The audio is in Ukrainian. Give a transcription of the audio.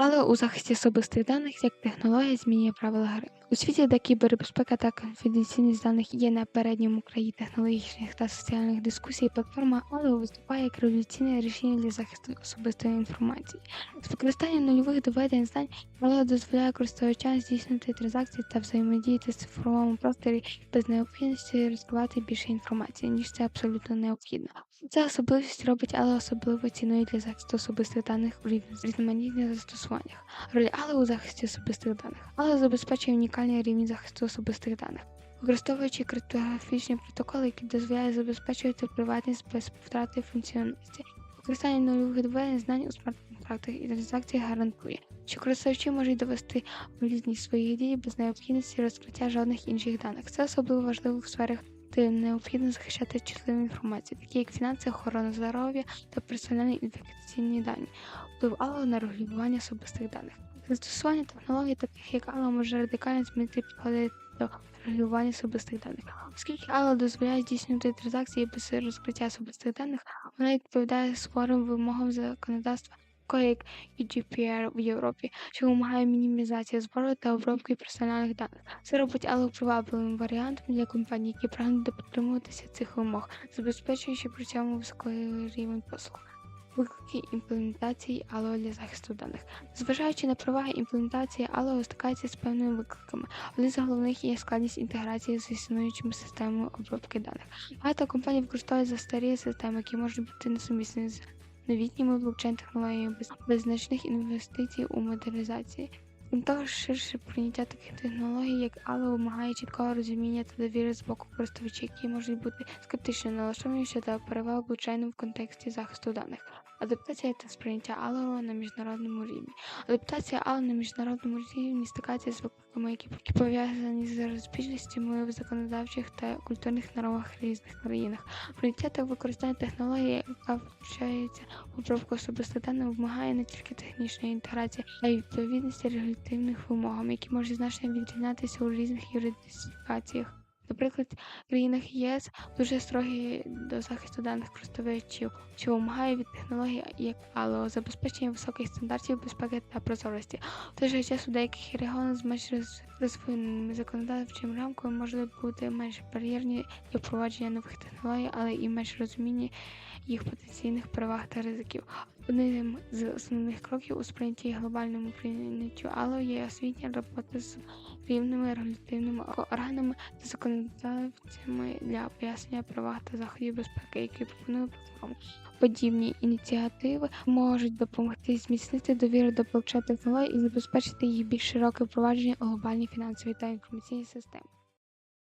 Але у захисті особистих даних як технологія змінює правила гри. У світі, де кібербезпека та конфіденційність даних є на передньому краї технологічних та соціальних дискусій, платформа Allo виступає як революційне рішення для захисту особистої інформації. З використанням нульових доведень знань Allo дозволяє користувачам здійснити транзакції та взаємодіяти в цифровому просторі без необхідності розкривати більше інформації, ніж це абсолютно необхідно. Ця особливість робить Allo особливо ціною для захисту особистих даних у різноманітних застосуваннях. Роль Allo у захисті особистих даних. Allo забезпечує унікальний рівень захисту особистих даних. Використовуючи криптографічні протоколи, які дозволяють забезпечувати приватність без втрати функціональності. Використання нульових доведень знань у смарт-контрактах і транзакціях гарантує, що користувачі можуть довести валідність своїх дій без необхідності розкриття жодних інших даних. Це особливо важливо в сферах, де необхідно захищати чутливу інформацію, такі як фінанси, охорона здоров'я та персональні інфекційні дані. Вплив Allo на регулювання особистих даних. Застосування технологій, таких як Allo, може радикально змінити підходи до регулювання особистих даних. Оскільки Allo дозволяє здійснювати транзакції без розкриття особистих даних, вона відповідає суворим вимогам законодавства, як GDPR в Європі, що вимагає мінімізації збору та обробки персональних даних. Це робить Allo привабливим варіантом для компаній, які прагнуть дотримуватися цих вимог, забезпечуючи при цьому високий рівень послуг. Виклики імплементації Allo для захисту даних. Зважаючи на переваги імплементації, Allo стикається з певними викликами. Один з головних є складність інтеграції з існуючими системами обробки даних. Багато компаній використовують застарілі системи, які можуть бути несумісні з новітніми блокчейн-технологіями без, без значних інвестицій у модернізації. Крім того, ширше прийняття таких технологій, як але вимагає чіткого розуміння та довіри з боку користувачів, які можуть бути скептично налаштовані щодо перевал блокчейну в контексті захисту даних. Адаптація та сприйняття Allo на міжнародному рівні. Адаптація Allo на міжнародному рівні стикається з викликами, які пов'язані з розбіжностями в законодавчих та культурних нормах різних країнах. Прийняття та використання технології, яка включається в обробку особистих даних, вимагає не тільки технічної інтеграції, а й відповідності регулятивних вимогам, які можуть значно відрізнятися у різних юрисдикціях. Наприклад, в країнах ЄС дуже строгі до захисту даних користувачів, що вимагає від технологій як АЛО, забезпечення високих стандартів безпеки та прозорості. В той же час у деяких регіонах з менш розвиненими законодавчими рамками можуть бути менш бар'єрні для впровадження нових технологій, але і менш розуміння їх потенційних переваг та ризиків. Одним з основних кроків у сприйнятті глобальному прийняттю Allo є освітня робота з рівними регулятивними органами та законодавцями для пояснення переваг та заходів безпеки, які пропонує платформа. Подібні ініціативи можуть допомогти зміцнити довіру до блокчейн технологій і забезпечити їх більш широке впровадження у глобальні фінансові та інформаційні системи.